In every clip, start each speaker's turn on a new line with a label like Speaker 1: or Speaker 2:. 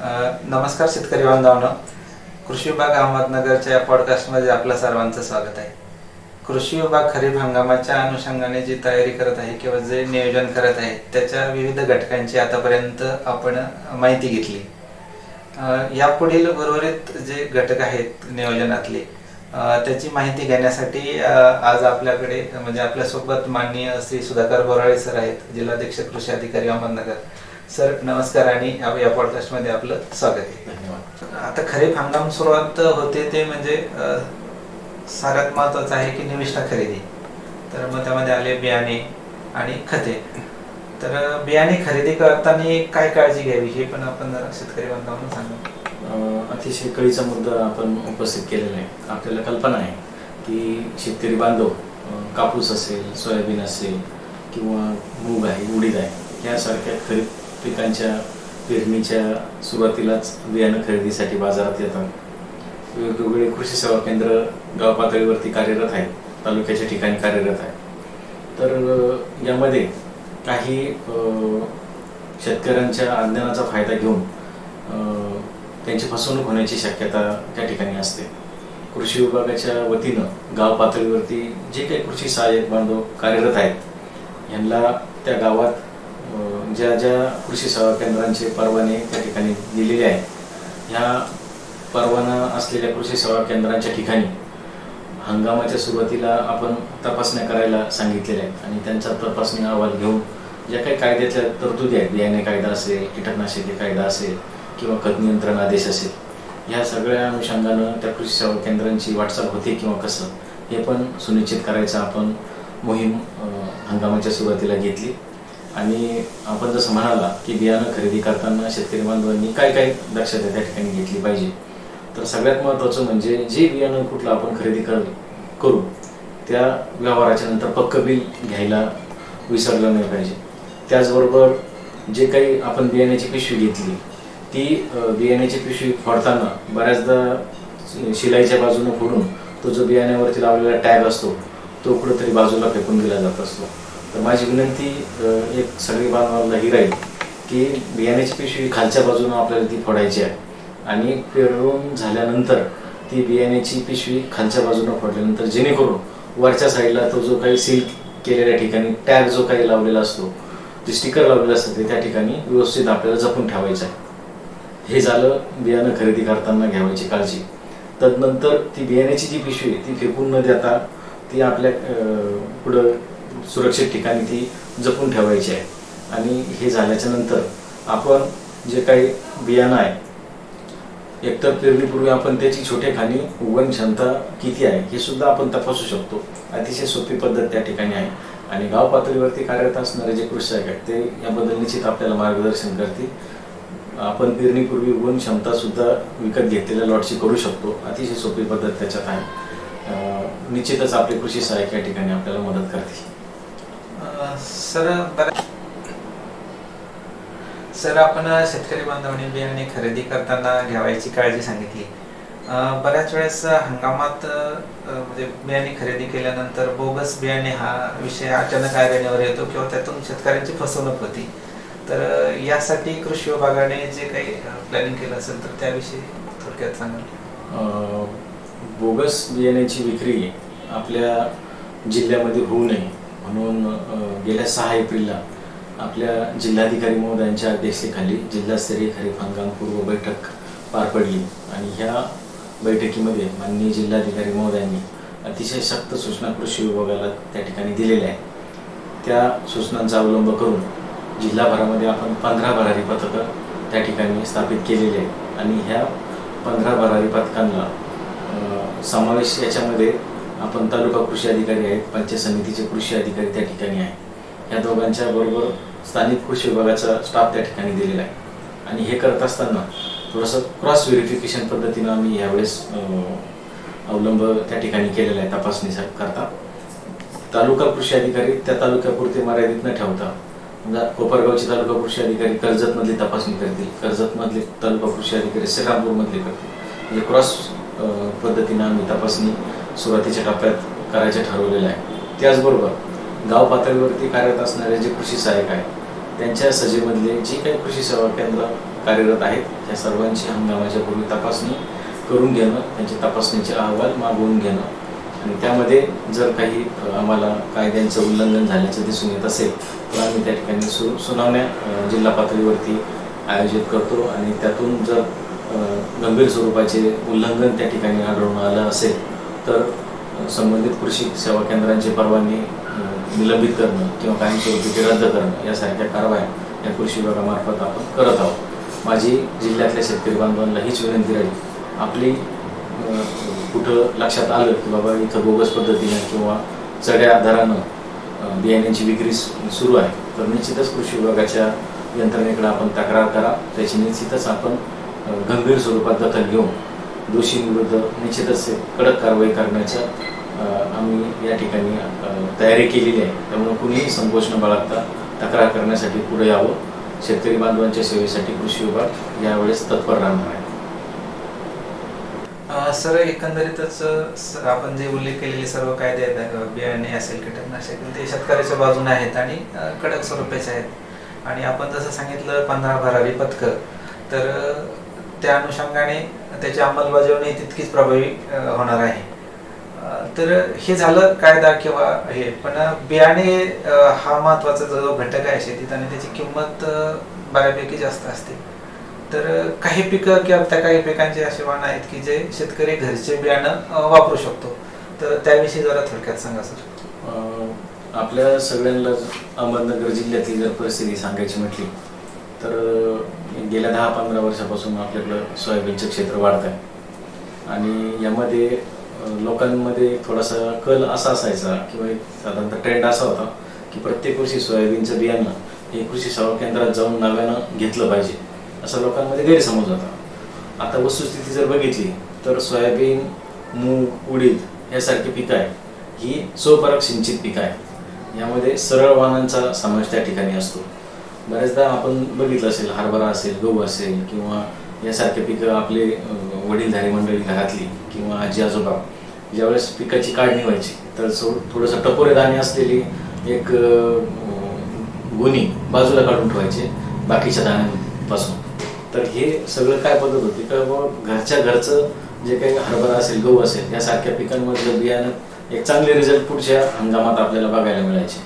Speaker 1: नमस्कार शेतकरी बांधवांनो. कृषी विभाग अहमदनगरच्या या पॉडकास्टमध्ये आपलं सर्वांचं स्वागत आहे. कृषी विभाग खरीप हंगामाच्या अनुषंगाने जी तयारी करत आहे किंवा जे नियोजन करत आहे त्याच्या विविध घटकांची आतापर्यंत आपण माहिती घेतली. यापुढील उर्वरित जे घटक आहेत नियोजनातले त्याची माहिती घेण्यासाठी आज आपल्याकडे म्हणजे आपल्यासोबत माननीय श्री सुधाकर बोराळे सर आहेत जिल्हाध्यक्ष कृषी अधिकारी अहमदनगर. सर नमस्कार आणि या पॉडकास्टमध्ये आपलं स्वागत आहे.
Speaker 2: धन्यवाद.
Speaker 1: आता खरीप हंगाम सुरुवात होते ते म्हणजे सगळ्यात महत्वाचं आहे की निविष्ठा खरेदी. तर मग त्यामध्ये आले बियाणे आणि खते. तर बियाणे खरेदी करताना काय काळजी घ्यावी हे पण आपण शेतकरी बांधवांना सांगा.
Speaker 2: अतिशय कळीचा मुद्दा आपण उपस्थित केलेला आहे. आपल्याला कल्पना आहे की शेतकरी बांधव कापूस असेल सोयाबीन असेल किंवा मूग आहे उडीद आहे यासारख्या खरीप पिकांच्या पेरणीच्या सुरुवातीलाच बियाणं खरेदीसाठी बाजारात येतात. वेगवेगळे कृषी सेवा केंद्र गाव पातळीवरती कार्यरत आहेत तालुक्याच्या ठिकाणी कार्यरत आहेत. तर यामध्ये काही शेतकऱ्यांच्या अज्ञानाचा फायदा घेऊन त्यांची फसवणूक होण्याची शक्यता त्या ठिकाणी असते. कृषी विभागाच्या वतीनं गाव पातळीवरती जे काही कृषी सहाय्यक बांधव कार्यरत आहेत यांना त्या गावात ज्या ज्या कृषी सेवा केंद्रांचे परवाने त्या ठिकाणी दिलेले आहेत ह्या परवाना असलेल्या कृषी सेवा केंद्रांच्या ठिकाणी हंगामाच्या सुरुवातीला आपण तपासण्या करायला सांगितलेल्या आहेत आणि त्यांचा तपासणी अहवाल घेऊन ज्या काही कायद्याच्या तरतुदी आहेत बियाणे कायदा असेल कीटकनाशके कायदा असेल किंवा खत नियंत्रण आदेश असेल ह्या सगळ्या अनुषंगानं त्या कृषी सेवा केंद्रांची वाटचाल होते किंवा कसं हे पण सुनिश्चित करायचं आपण मोहीम हंगामाच्या सुरुवातीला घेतली. आणि आपण जसं म्हणाला की बियाणं खरेदी करताना शेतकरी बांधवांनी काय काय दक्षता त्या ठिकाणी घेतली पाहिजे. तर सगळ्यात महत्त्वाचं म्हणजे जे बियाणं कुठलं आपण खरेदी कर करू त्या व्यवहाराच्या नंतर पक्क बिल घ्यायला विसरलं नाही पाहिजे. त्याचबरोबर जे काही आपण बियाण्याची पिशवी घेतली ती बियाण्याची पिशवी फोडताना बऱ्याचदा शिलाईच्या बाजूने फोडून तो जो बियाण्यावरती लावलेला टॅग असतो तो कुठेतरी बाजूला फेकून दिला जात असतो. तर माझी विनंती एक सगळी बांधवांना ही राहील की बियाण्याची पिशवी खालच्या बाजूनं आपल्याला ती फोडायची आहे. आणि पेरून झाल्यानंतर ती बियाण्याची पिशवी खालच्या बाजूनं फोडल्यानंतर जेणेकरून वरच्या साईडला तो जो काही सील केलेल्या ठिकाणी टॅग जो काही लावलेला असतो जे स्टिकर लावलेलं असतं ते त्या ठिकाणी व्यवस्थित आपल्याला जपून ठेवायचं आहे. हे झालं बियाणं खरेदी करताना घ्यावायची काळजी. तदनंतर ती बियाण्याची जी पिशवी आहे, ती फेकून न देता ती आपल्या पुढं सुरक्षित ठिकाणी ती जपून ठेवायची आहे. आणि हे झाल्याच्यानंतर आपण जे काही बियाणं आहे एकतर पेरणीपूर्वी आपण त्याची छोटे खाणी उगवण क्षमता किती आहे हे सुद्धा आपण तपासू शकतो. अतिशय सोपी पद्धत त्या ठिकाणी आहे. आणि गाव पातळीवरती कार्यरत असणारे जे कृषी सहाय्यक आहेत ते याबद्दल निश्चित आपल्याला मार्गदर्शन करतील. आपण पेरणीपूर्वी उगवण क्षमता सुद्धा विकत घेतलेल्या लॉटची करू शकतो. अतिशय सोपी पद्धत त्याच्यात आहे. निश्चितच आपले कृषी सहाय्यक या ठिकाणी आपल्याला मदत करतील.
Speaker 1: सर सर आपण शेतकरी बांधवांनी बियाणे खरेदी करताना घ्यावायची काळजी सांगितली. बऱ्याच वेळेस हंगामात म्हणजे बियाणे खरेदी केल्यानंतर बोगस बियाणे हा विषय अचानक आघाडीवर येतो किंवा त्यातून शेतकऱ्यांची फसवणूक होती. तर यासाठी कृषी विभागाने जे काही प्लॅनिंग केलं असेल तर त्याविषयी थोडक्यात सांगा
Speaker 2: बोगस बियाण्याची विक्री आपल्या जिल्ह्यामध्ये होऊ नये. म्हणून गेल्या सहा एप्रिलला आपल्या जिल्हाधिकारी महोदयांच्या अध्यक्षतेखाली जिल्हास्तरीय खरीप हंगाम पूर्व बैठक पार पडली. आणि ह्या बैठकीमध्ये माननीय जिल्हाधिकारी महोदयांनी अतिशय सक्त सूचना कृषी विभागाला त्या ठिकाणी दिलेल्या आहेत. त्या सूचनांचा अवलंब करून जिल्हाभरामध्ये आपण पंधरा भरारी पथकं त्या ठिकाणी स्थापित केलेली आहेत. आणि ह्या पंधरा भरारी पथकांना समावेश याच्यामध्ये आपण तालुका कृषी अधिकारी आहेत पंचायत समितीचे कृषी अधिकारी त्या ठिकाणी आहेत. या दोघांच्या बरोबर स्थानिक कृषी विभागाचा स्टाफ त्या ठिकाणी दिलेला आहे. आणि हे करत असताना थोडंसं क्रॉस व्हेरिफिकेशन पद्धतीनं आम्ही यावेळेस अवलंब त्या ठिकाणी केलेला आहे तपासणी करता. तालुका कृषी अधिकारी त्या तालुक्यापुरते मर्यादित न ठेवता समजा कोपरगावचे तालुका कृषी अधिकारी कर्जतमधली तपासणी करतील कर्जतमधले तालुका कृषी अधिकारी श्रीरामपूरमधले करतील. म्हणजे क्रॉस पद्धतीनं आम्ही तपासणी सुरुवातीच्या टप्प्यात करायचे ठरवलेलं आहे. त्याचबरोबर गाव पातळीवरती कार्यरत असणारे जे कृषी सहाय्यक आहेत त्यांच्या सजेमधले जी काही कृषी सेवा केंद्र कार्यरत आहेत त्या सर्वांची हंगामाच्या पूर्वी तपासणी करून घेणं त्यांचे तपासणीचे अहवाल मागवून घेणं. आणि त्यामध्ये जर काही आम्हाला कायद्यांचं उल्लंघन झाल्याचं दिसून येत असेल तर आम्ही त्या ठिकाणी सु सुनावण्या जिल्हा पातळीवरती आयोजित करतो. आणि त्यातून जर गंभीर स्वरूपाचे उल्लंघन त्या ठिकाणी आढळून आलं असेल तर संबंधित कृषी सेवा केंद्रांची परवानगी निलंबित करणं किंवा काही रद्द करणं यासारख्या कारवाया या कृषी विभागामार्फत आपण करत आहोत. माझी जिल्ह्यातल्या शेतकरी बांधवांना हीच विनंती राहील. आपली कुठं लक्षात आलं की बाबा इथं बोगस पद्धतीनं किंवा चढ्या दरानं बियाण्यांची विक्री सु- सुरू आहे तर निश्चितच कृषी विभागाच्या यंत्रणेकडे आपण तक्रार करा. त्याची निश्चितच आपण गंभीर स्वरूपात दखल घेऊन दोषींविरुद्ध निश्चितच कडक कारवाई करण्याच्या आम्ही या ठिकाणी तयारी केलेली आहे. त्यामुळे कुणीही संकोच न बाळगता तक्रार करण्यासाठी पुढे यावं. शेतकरी बांधवांच्या सेवेसाठी कृषी विभाग यावेळेस तत्पर राहणार आहे.
Speaker 1: सर एकंदरीतच आपण जे उल्लेख केलेले सर्व कायदे आहेत बियाणे असेल कीटकनाशक ते शेतकऱ्याच्या बाजूने आहेत आणि कडक स्वरूपाचे आहेत. आणि आपण जसं सांगितलं पंधरा बारावी पथकं तर त्या अनुषंगाने त्याची अंमलबजावणी तितकीच प्रभावी होणार आहे. तर हे झालं कायदा किंवा हे पण बियाणे हा महत्त्वाचा जो घटक आहे शेतीत आणि त्याची किंमत बऱ्यापैकी जास्त असते. तर काही पिकं किंवा त्या काही पिकांचे असे वाण आहेत की जे शेतकरी घरचे बियाणं वापरू शकतो. तर त्याविषयी जरा थोडक्यात सांगा सर.
Speaker 2: आपल्या सगळ्यांना अहमदनगर जिल्ह्यातली जर परिस्थिती सांगायची म्हटली तर गेल्या दहा पंधरा वर्षापासून आपल्याकडं सोयाबीनचं क्षेत्र वाढत आहे आणि यामध्ये लोकांमध्ये थोडासा कल असा असायचा किंवा एक साधारणतः ट्रेंड असा होता की प्रत्येक वर्षी सोयाबीनचं बियाणं हे कृषी सेवा केंद्रात जाऊन नव्यानं घेतलं पाहिजे असा लोकांमध्ये गैरसमज होता. आता वस्तुस्थिती जर बघितली तर सोयाबीन मूग उडीद यासारखी पिकं आहे ही स्वपरक सिंचित पिकं आहे यामध्ये सरळ वाहनांचा समावेश त्या ठिकाणी असतो. बऱ्याचदा आपण बघितलं असेल हरभरा असेल गहू असेल किंवा यासारखे पिकं आपले वडीलधारी मंडळी घरातली किंवा आजी आजोबा ज्यावेळेस पिकाची काढणी व्हायची तर सो थोडंसं टपोरे दाणे असलेली एक गोणी बाजूला काढून ठेवायचे बाकीच्या दाण्यांपासून. तर हे सगळं काय पद्धत होती? का बाबा घरच्या घरचं जे काही हरभरा असेल गहू असेल यासारख्या पिकांमधलं बियाणं एक चांगले रिझल्ट पुढच्या हंगामात आपल्याला बघायला मिळायचे.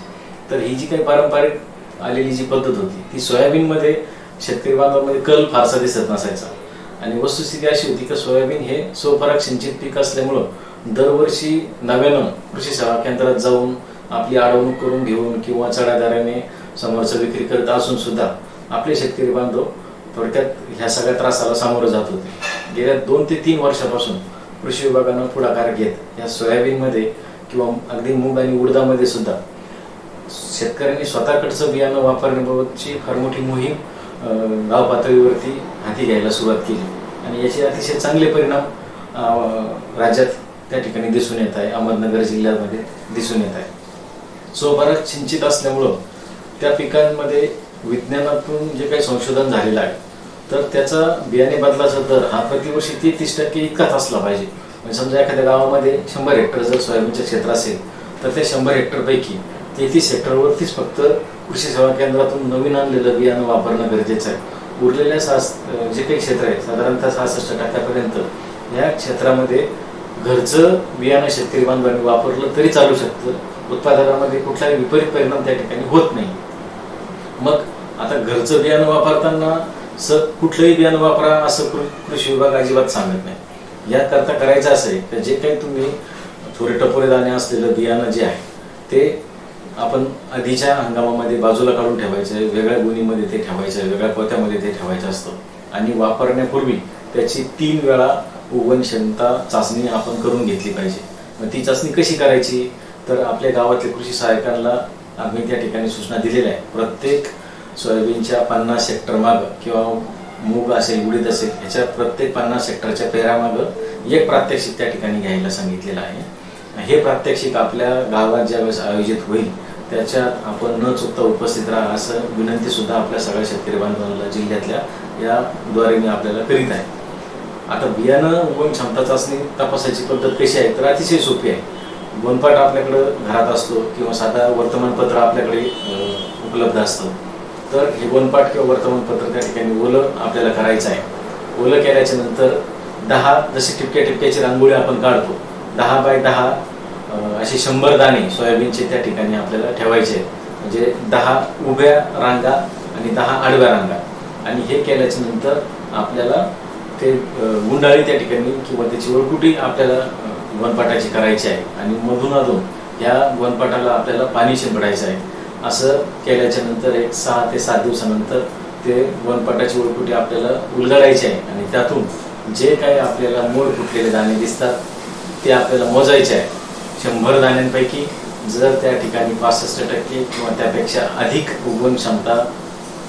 Speaker 2: तर ही जी काही पारंपरिक आलेली जी पद्धत होती ती सोयाबीनमध्ये शेतकरी बांधवांमध्ये कल फारसा दिसत नसायचा. आणि वस्तुस्थिती अशी होती की सोयाबीन हे स्वपराग सिंचित पीक असल्यामुळं दरवर्षी नव्यानं कृषी सेवा केंद्रात जाऊन आपली अडवणूक करून घेऊन किंवा चढ्या समोरचं विक्री करत असून सुद्धा आपले शेतकरी बांधव थोडक्यात ह्या सगळ्या त्रासाला सामोरं जात होते. गेल्या दोन ते तीन वर्षापासून कृषी विभागानं पुढाकार घेत या सोयाबीनमध्ये किंवा अगदी मूग आणि उडदामध्ये सुद्धा शेतकऱ्यांनी स्वतःकडचं बियाणं वापरण्याबाबतची फार मोठी मोहीम गाव पातळीवरती हाती घ्यायला सुरुवात केली. आणि याचे अतिशय चांगले परिणाम राज्यात त्या ठिकाणी दिसून येत आहे. अहमदनगर जिल्ह्यामध्ये दिसून येत आहे. सो बराच चिंचित असल्यामुळं त्या पिकांमध्ये विज्ञानातून जे काही संशोधन झालेलं आहे तर त्याचा बियाणे बदलाचा दर हा प्रतिवर्षी ते तीस टक्के इतकाच असला पाहिजे. म्हणजे समजा एखाद्या गावामध्ये शंभर हेक्टर जर सोयाबीनचं क्षेत्र असेल तर त्या शंभर हेक्टरपैकी तेहतीस हेक्टरवरतीच फक्त कृषी सेवा केंद्रातून नवीन आणलेलं बियाणं वापरणं गरजेचं आहे. उरलेल्या सास जे काही क्षेत्र आहे साधारणतः सहासष्ट टक्क्यापर्यंत या क्षेत्रामध्ये घरचं बियाणं शेतकरी बांधवांनी वापरलं तरी चालू शकतं. उत्पादनामध्ये कुठलाही विपरीत परिणाम त्या ठिकाणी होत नाही. मग आता घरचं बियाणं वापरताना स कुठलंही बियाणं वापरा असं कृषी विभाग अजिबात सांगत नाही. याकरता करायचं असेल तर जे काही तुम्ही थोडे टपोरे दाणे असलेलं बियाणं जे आहे ते आपण आधीच्या हंगामामध्ये बाजूला काढून ठेवायचं आहे वेगळ्या गुणीमध्ये ते ठेवायचं आहे वेगळ्या पोत्यामध्ये ते ठेवायचं असतं. आणि वापरण्यापूर्वी त्याची तीन वेळा उगवण क्षमता चाचणी आपण करून घेतली पाहिजे. मग ती चाचणी कशी करायची? तर आपल्या गावातल्या कृषी सहायकांना आम्ही त्या ठिकाणी सूचना दिलेल्या आहे प्रत्येक सोयाबीनच्या पन्नास हेक्टर मागं किंवा मूग असेल उडीद असेल ह्याच्या प्रत्येक पन्नास हेक्टरच्या पेरामागं एक प्रात्यक्षिक त्या ठिकाणी घ्यायला सांगितलेलं आहे. हे प्रात्यक्षिक आपल्या गावात ज्यावेळेस आयोजित होईल त्याच्यात आपण न चुकता उपस्थित राहा असं विनंती सुद्धा आपल्या सगळ्या शेतकरी बांधवांना जिल्ह्यातल्या याद्वारे मी आपल्याला करीत आहे. आता बियाणं उगवण क्षमता चाचणी तपासायची पद्धत कशी आहे? तर अतिशय सोपी आहे. वनपाट आपल्याकडं घरात असतो किंवा साधा वर्तमानपत्र आपल्याकडे उपलब्ध असतं. तर हे वनपाट किंवा वर्तमानपत्र त्या ठिकाणी ओलं आपल्याला करायचं आहे. ओलं केल्याच्यानंतर दहा जसे टिपक्या टिपक्याची रांगोळी आपण काढतो. दहा बाय दहा असे शंभर दाणे सोयाबीनचे त्या ठिकाणी आपल्याला ठेवायचे आहेत. म्हणजे दहा उभ्या रांगा आणि दहा आडव्या रांगा. आणि हे केल्याच्यानंतर आपल्याला ते गुंडाळी त्या ठिकाणी किंवा त्याची वळकुटी आपल्याला वनपाटाची करायची आहे. आणि मधून अधून या वनपाटाला आपल्याला पाणी शिंपडायचं आहे. असं केल्याच्यानंतर एक सहा ते सात दिवसानंतर ते वनपाटाची वळकुटी आपल्याला उलगडायची आहे. आणि त्यातून जे काही आपल्याला मोड फुटलेले दाणे दिसतात ते आपल्याला मोजायचे आहे. शंभर दाण्यांपैकी जर त्या ठिकाणी पासष्ट टक्के किंवा त्यापेक्षा अधिक उगवण क्षमता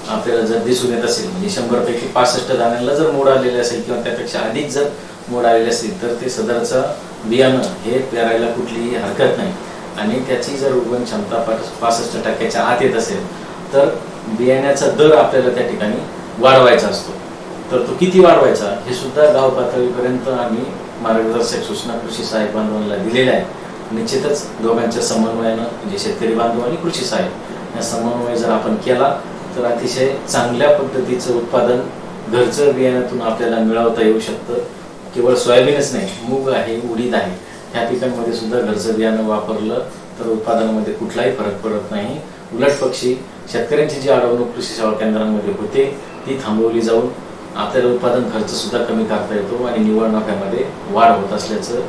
Speaker 2: आपल्याला जर दिसून येत असेल म्हणजे शंभर पैकी पासष्ट दाण्यांना जर मोड आलेले असेल किंवा त्यापेक्षा अधिक जर मोड आलेले असतील तर ते सदरचं बियाणं हे पेरायला कुठलीही हरकत नाही. आणि त्याची जर उगवण क्षमता पासष्ट टक्क्याच्या आत येत असेल तर बियाण्याचा दर आपल्याला त्या ठिकाणी वाढवायचा असतो. तर तो किती वाढवायचा हे सुद्धा गाव पातळीपर्यंत आम्ही मार्गदर्शक सूचना कृषी सहाय्यक बांधवांना दिलेल्या आहेत. निश्चितच दोघांच्या समन्वयानं म्हणजे शेतकरी बांधव आणि कृषी सहाय्यक या समन्वय जर आपण केला तर अतिशय चांगल्या पद्धतीचं उत्पादन घरचं बियाण्यातून आपल्याला मिळवता येऊ शकतं. केवळ सोयाबीनच नाही मूग आहे उडीद आहे ह्या पिकांमध्ये सुद्धा घरचं बियाणं वापरलं तर उत्पादनामध्ये कुठलाही फरक पडत नाही. उलट पक्षी शेतकऱ्यांची जी अडवणूक कृषी सेवा केंद्रांमध्ये होते ती थांबवली जाऊन आपल्याला उत्पादन खर्च सुद्धा कमी करता येतो आणि निवड नफ्यामध्ये वाढ होत असल्याचं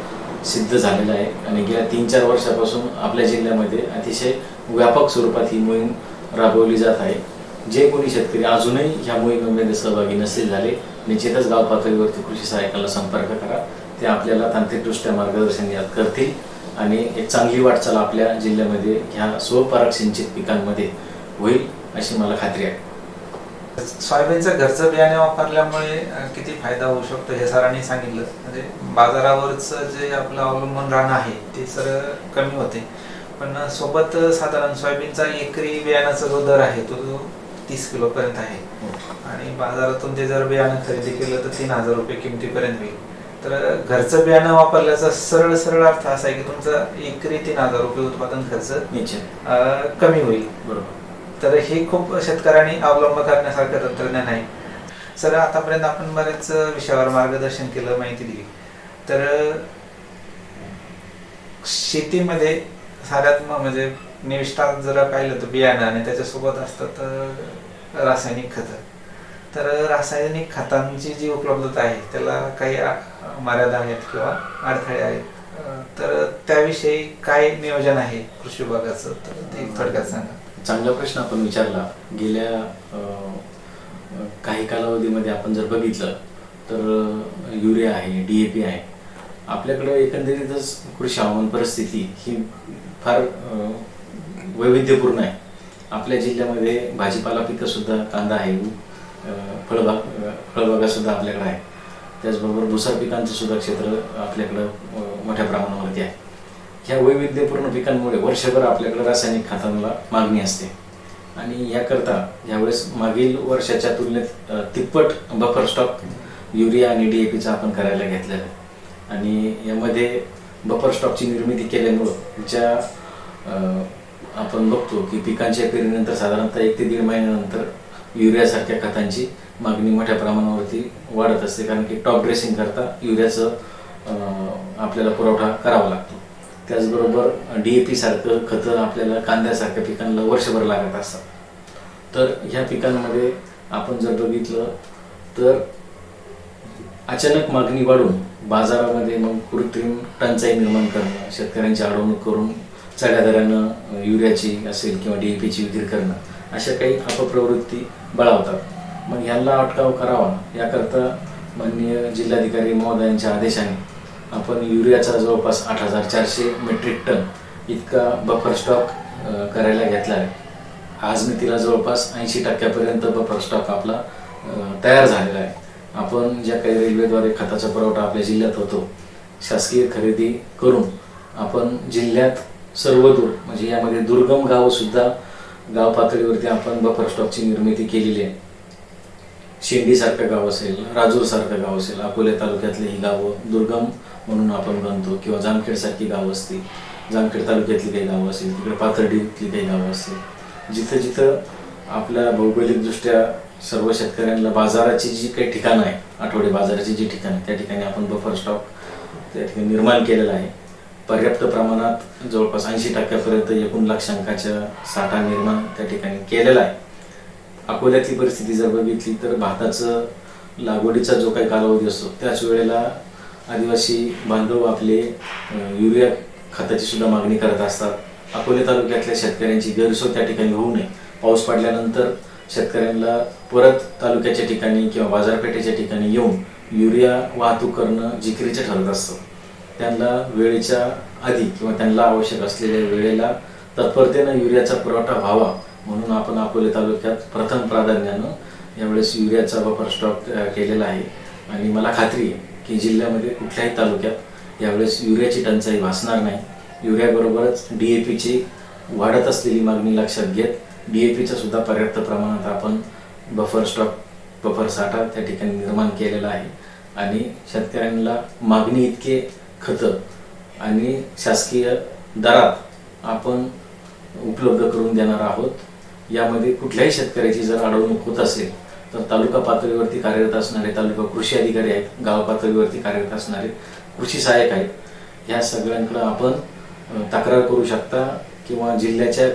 Speaker 2: सिद्ध झालेलं आहे. आणि गेल्या तीन चार वर्षापासून आपल्या जिल्ह्यामध्ये अतिशय व्यापक स्वरूपात ही मोहीम राबवली जात आहे. जे कोणी शेतकरी अजूनही ह्या मोहिमेमध्ये सहभागी नसतील झाले निश्चितच गाव पातळीवरती कृषी सहाय्यकाला संपर्क करा. ते आपल्याला तांत्रिकदृष्ट्या मार्गदर्शन यात करतील. आणि एक चांगली वाटचाल आपल्या जिल्ह्यामध्ये ह्या स्वपराग सिंचित पिकांमध्ये होईल अशी मला खात्री आहे.
Speaker 1: सोयाबीनचं घरचं बियाणे वापरल्यामुळे किती फायदा होऊ शकतो हे सरांनी सांगितलं. म्हणजे बाजारावरचं जे आपलं अवलंबून राहणं आहे ते सर कमी होते. पण सोबत साधारण सोयाबीनचा एकरी बियाण्याचा जो दर आहे तो तीस किलो पर्यंत आहे. आणि बाजारातून ते जर बियाणं खरेदी केलं तर तीन हजार रुपये किमतीपर्यंत होईल तर घरचं बियाणं वापरल्याचा सरळ सरळ अर्थ असा आहे की तुमचा एकरी तीन हजार रुपये उत्पादन खर्च कमी होईल.
Speaker 2: बरोबर.
Speaker 1: तर हे खूप शेतकऱ्यांनी अवलंब करण्यासारखं तंत्रज्ञान आहे. सर आतापर्यंत आपण बऱ्याच विषयावर मार्गदर्शन केलं माहिती दिली. तर शेतीमध्ये साऱ्यात म्हणजे निविष्ठात जर पाहिलं तर बियाणं आणि त्याच्यासोबत असतात रासायनिक खतं. तर रासायनिक खतांची जी उपलब्धता आहे त्याला काही मर्यादा आहेत किंवा अडथळे आहेत? तर त्याविषयी काय नियोजन आहे कृषी विभागाचं? तर ते थोडक्यात सांगा.
Speaker 2: चांगला प्रश्न आपण विचारला. गेल्या काही कालावधीमध्ये आपण जर बघितलं तर युरिया आहे डी ए पी आहे. आपल्याकडं एकंदरीतच कृषी हवामान परिस्थिती ही फार वैविध्यपूर्ण आहे. आपल्या जिल्ह्यामध्ये भाजीपाला पिकं सुद्धा कांदा आहे फळबाग फळबागा सुद्धा आपल्याकडे आहे. त्याचबरोबर भुसार पिकांचं सुद्धा क्षेत्र आपल्याकडं मोठ्या प्रमाणावरती आहे. ह्या वैविध्यपूर्ण पिकांमुळे वर्षभर आपल्याकडे रासायनिक खतांना मागणी असते. आणि याकरता यावेळेस मागील वर्षाच्या तुलनेत तिप्पट बफर स्टॉक युरिया आणि डी ए पीचा आपण करायला घेतलेला आहे. आणि यामध्ये बफर स्टॉकची निर्मिती केल्यामुळं ज्या आपण बघतो की पिकांच्या पेरणीनंतर साधारणतः एक ते दीड महिन्यानंतर युरियासारख्या खतांची मागणी मोठ्या प्रमाणावरती वाढत असते. कारण की टॉप ड्रेसिंग करता युरियाचं आपल्याला पुरवठा करावा लागतो. त्याचबरोबर डी ए पी सारखं खतं आपल्याला कांद्यासारख्या पिकांना वर्षभर लागत असतात. तर ह्या पिकांमध्ये आपण जर बघितलं तर अचानक मागणी वाढून बाजारामध्ये मग कृत्रिम टंचाई निर्माण करणं शेतकऱ्यांची अडवणूक करून चढ्या दरानं युरियाची असेल किंवा डी ए पीची विक्री करणं अशा काही अपप्रवृत्ती बळावतात. मग ह्यांना अटकाव करावा याकरता माननीय जिल्हाधिकारी महोदयांच्या आदेशाने आपण युरियाचा जवळपास आठ हजार चारशे मेट्रिक टन इतका बफर स्टॉक करायला घेतला आहे. आज मी तिला जवळपास ऐंशी टक्क्यापर्यंत बफर स्टॉक आपला तयार झालेला आहे. आपण ज्या काही रेल्वेद्वारे खताचा पुरवठा आपल्या जिल्ह्यात होतो शासकीय खरेदी करून आपण जिल्ह्यात सर्वदूर म्हणजे यामध्ये दुर्गम गावसुद्धा गाव पातळीवरती आपण बफर स्टॉकची निर्मिती केलेली आहे. शेंडीसारखं गाव असेल राजूरसारखं गाव असेल अकोले तालुक्यातली ही गावं दुर्गम म्हणून आपण म्हणतो किंवा जामखेडसारखी गावं असतील जामखेड तालुक्यातली काही गावं असतील तिकडे पाथर्डीतली काही गावं असतील जिथं जिथं आपल्या भौगोलिकदृष्ट्या सर्व शेतकऱ्यांना बाजाराची जी काही ठिकाणं आहे आठवडे बाजाराची जी ठिकाणं आहे त्या ठिकाणी आपण बफर स्टॉक त्या ठिकाणी निर्माण केलेला आहे. पर्याप्त प्रमाणात जवळपास ऐंशी टक्क्यापर्यंत एकूण लाक्षांकाच्या साठा निर्माण त्या ठिकाणी केलेला आहे. अकोल्यातली परिस्थिती जर बघितली तर भाताचं लागवडीचा जो काही कालावधी असतो त्याच वेळेला आदिवासी बांधव आपले युरिया खताची सुद्धा मागणी करत असतात. अकोले तालुक्यातल्या शेतकऱ्यांची गैरसोय त्या ठिकाणी होऊ नये. पाऊस पडल्यानंतर शेतकऱ्यांना परत तालुक्याच्या ठिकाणी किंवा बाजारपेठेच्या ठिकाणी येऊन युरिया वाहतूक करणं जिकिरीचं ठरत असतं. त्यांना वेळेच्या आधी किंवा त्यांना आवश्यक असलेल्या वेळेला तत्परतेनं युरियाचा पुरवठा व्हावा म्हणून आपण अकोले तालुक्यात प्रथम प्राधान्यानं यावेळेस युरियाचा वापर स्टॉक केलेला आहे. आणि मला खात्री आहे की जिल्ह्यामध्ये कुठल्याही तालुक्यात यावेळेस युरियाची टंचाई भासणार नाही. युरियाबरोबरच डी ए पीची वाढत असलेली मागणी लक्षात घेत डी ए पीचा सुद्धा पर्याप्त प्रमाणात आपण बफर स्टॉक बफर साठा त्या ठिकाणी निर्माण केलेला आहे. आणि शेतकऱ्यांना मागणी इतके खतं आणि शासकीय दरात आपण उपलब्ध करून देणार आहोत. यामध्ये कुठल्याही शेतकऱ्याची जर अडवणूक होत असेल तर तालुका पातळीवरती कार्यरत असणारे तालुका कृषी अधिकारी आहेत गाव पातळीवरती कार्यरत असणारे कृषी सहाय्यक आहेत. या सगळ्यांकडं आपण तक्रार करू शकता किंवा जिल्ह्याच्या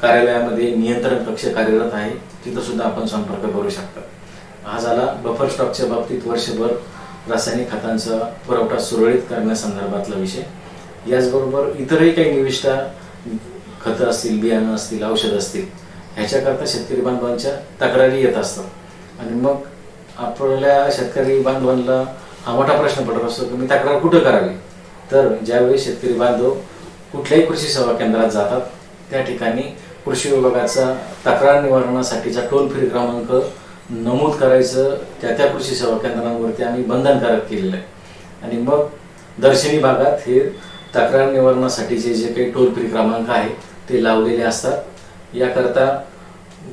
Speaker 2: कार्यालयामध्ये नियंत्रण कक्ष कार्यरत आहे तिथं सुद्धा आपण संपर्क करू शकता. हा झाला बफर स्टॉकच्या बाबतीत वर्षभर रासायनिक खतांचा पुरवठा सुरळीत करण्यासंदर्भातला विषय. याचबरोबर इतरही काही निविष्ठा खतं असतील बियाणं असतील औषधं असतील ह्याच्याकरता शेतकरी बांधवांच्या तक्रारी येत असतात. आणि मग आपल्या शेतकरी बांधवांना हा मोठा प्रश्न पडत असतो की मी तक्रार कुठं करावी? तर ज्यावेळी शेतकरी बांधव कुठल्याही कृषी सेवा केंद्रात जातात त्या ठिकाणी कृषी विभागाचा तक्रार निवारणासाठीचा टोल फ्री क्रमांक नमूद करायचं त्या त्या कृषी सेवा केंद्रांवरती आम्ही बंधनकारक केलेलं आहे. आणि मग दर्शनी भागात हे तक्रार निवारणासाठीचे जे काही टोल फ्री क्रमांक आहे ते लावलेले असतात. याकरता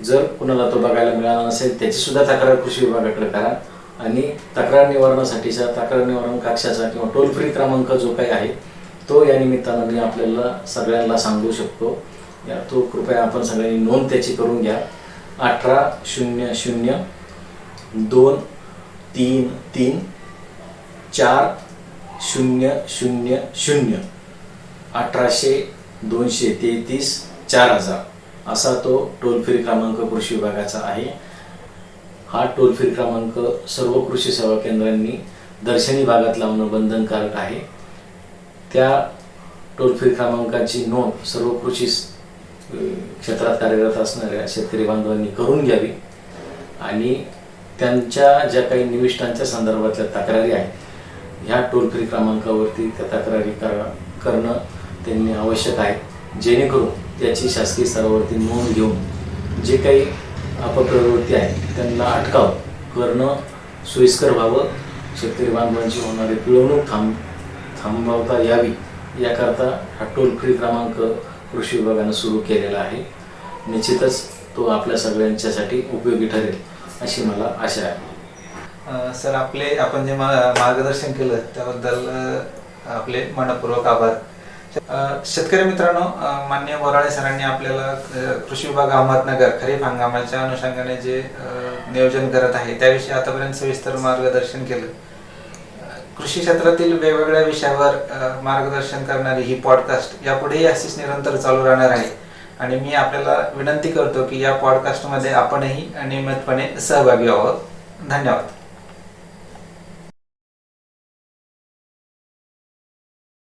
Speaker 2: जर कुणाला तो बघायला मिळाला नसेल त्याची सुद्धा तक्रार कृषी विभागाकडे करा. आणि तक्रार निवारणासाठीचा तक्रार निवारण कक्षाचा किंवा टोल फ्री क्रमांक जो काही आहे तो या निमित्तानं मी आपल्याला सगळ्यांना सांगू शकतो. या तो कृपया आपण सगळ्यांनी नोंद त्याची करून घ्या. अठरा शून्य शून्य दोन तीन तीन चार शून्य शून्य शून्य अठराशे दोनशे तेहतीस चार हजार. असा तो टोल फ्री क्रमांक कृषी विभागाचा आहे. हा टोल फ्री क्रमांक सर्व कृषी सेवा केंद्रांनी दर्शनी भागात लावणं बंधनकारक आहे. त्या टोल फ्री क्रमांकाची नोंद सर्व कृषी क्षेत्रात कार्यरत असणाऱ्या शेतकरी बांधवांनी करून घ्यावी. आणि त्यांच्या ज्या काही निविष्ठांच्या संदर्भातल्या तक्रारी आहेत ह्या टोल फ्री क्रमांकावरती त्या तक्रारी करा करणं त्यांनी आवश्यक आहे. जेणेकरून त्याची शासकीय स्तरावरती नोंद घेऊन जे काही अपप्रवृत्ती आहे त्यांना अटकाव. करणं सोयीस्कर व्हावं. शेतकरी बांधवांची होणारी पिळवणूक थांब थांबवता यावी. याकरता हा टोल फ्री क्रमांक कृषी विभागानं सुरू केलेला आहे. निश्चितच तो आपल्या सगळ्यांच्यासाठी उपयोगी ठरेल अशी मला आशा आहे.
Speaker 1: सर आपले आपण जे मा- मार्गदर्शन केलं त्याबद्दल आपले मनपूर्वक आभार. शेतकरी मित्रांनो मान्य माननीय बोराळे सरांनी आपल्याला कृषी विभाग अहमदनगर खरीप हंगामाच्या अनुषंगाने जे नियोजन करत आहे त्याविषयी आतापर्यंत सविस्तर मार्गदर्शन केलं. कृषी क्षेत्रातील वेगवेगळ्या विषयावर मार्गदर्शन करणारी ही पॉडकास्ट यापुढेही अशीच निरंतर चालू राहणार आहे. आणि मी आपल्याला विनंती करतो की या पॉडकास्टमध्ये आपणही नियमितपणे सहभागी व्हावं. धन्यवाद.